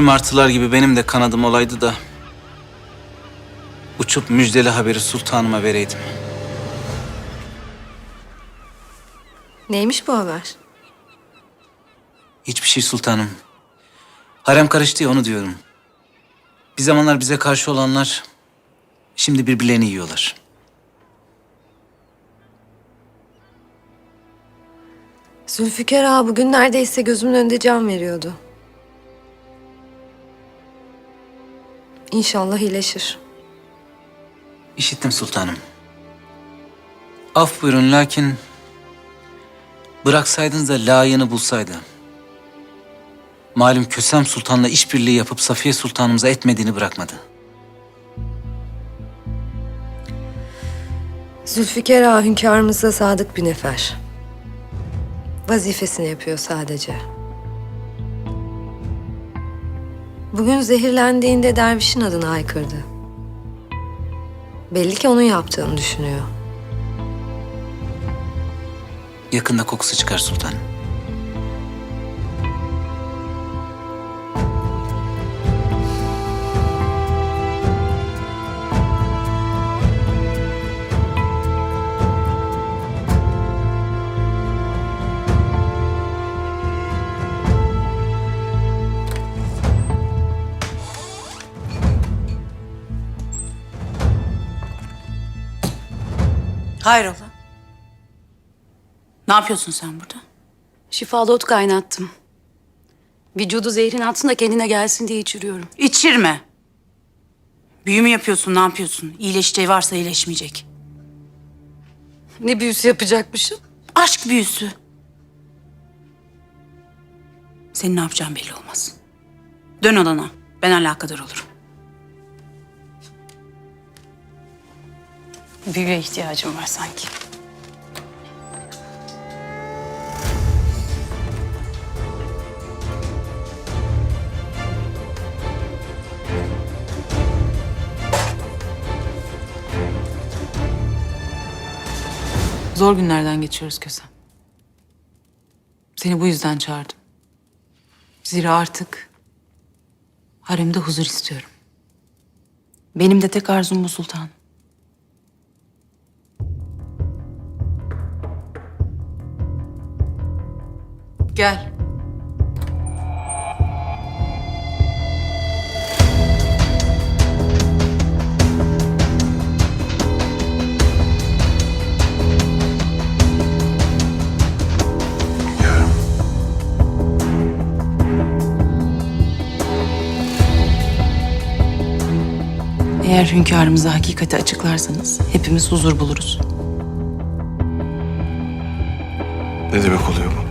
Şu martılar gibi benim de kanadım olaydı da... ...uçup müjdeli haberi sultanıma vereydim. Neymiş bu haber? Hiçbir şey sultanım. Harem karıştı ya onu diyorum. Bir zamanlar bize karşı olanlar... ...şimdi birbirlerini yiyorlar. Zülfikar ağa bugün neredeyse gözümün önünde can veriyordu. İnşallah iyileşir. İşittim sultanım. Af buyurun lakin... ...bıraksaydınız da layığını bulsaydı. Malum Kösem Sultan'la işbirliği yapıp Safiye Sultanımıza etmediğini bırakmadı. Zülfikar ağa hünkârımıza sadık bir nefer. Vazifesini yapıyor sadece. Bugün zehirlendiğinde dervişin adını haykırdı. Belli ki onun yaptığını düşünüyor. Yakında kokusu çıkar sultanım. Hayrola? Ne yapıyorsun sen burada? Şifalı ot kaynattım. Vücudu zehrin altında kendine gelsin diye içiriyorum. İçirme. Büyü mü yapıyorsun, ne yapıyorsun? İyileşeceği varsa iyileşmeyecek. Ne büyüsü yapacakmışım? Aşk büyüsü. Senin ne yapacağın belli olmaz. Dön odana. Ben alakadar olurum. Büyüye ihtiyacım var sanki. Zor günlerden geçiyoruz Kösem. Seni bu yüzden çağırdım. Zira artık haremde huzur istiyorum. Benim de tek arzum bu sultan. Gel. Eğer hünkârımıza hakikati açıklarsanız hepimiz huzur buluruz. Ne demek oluyor bu?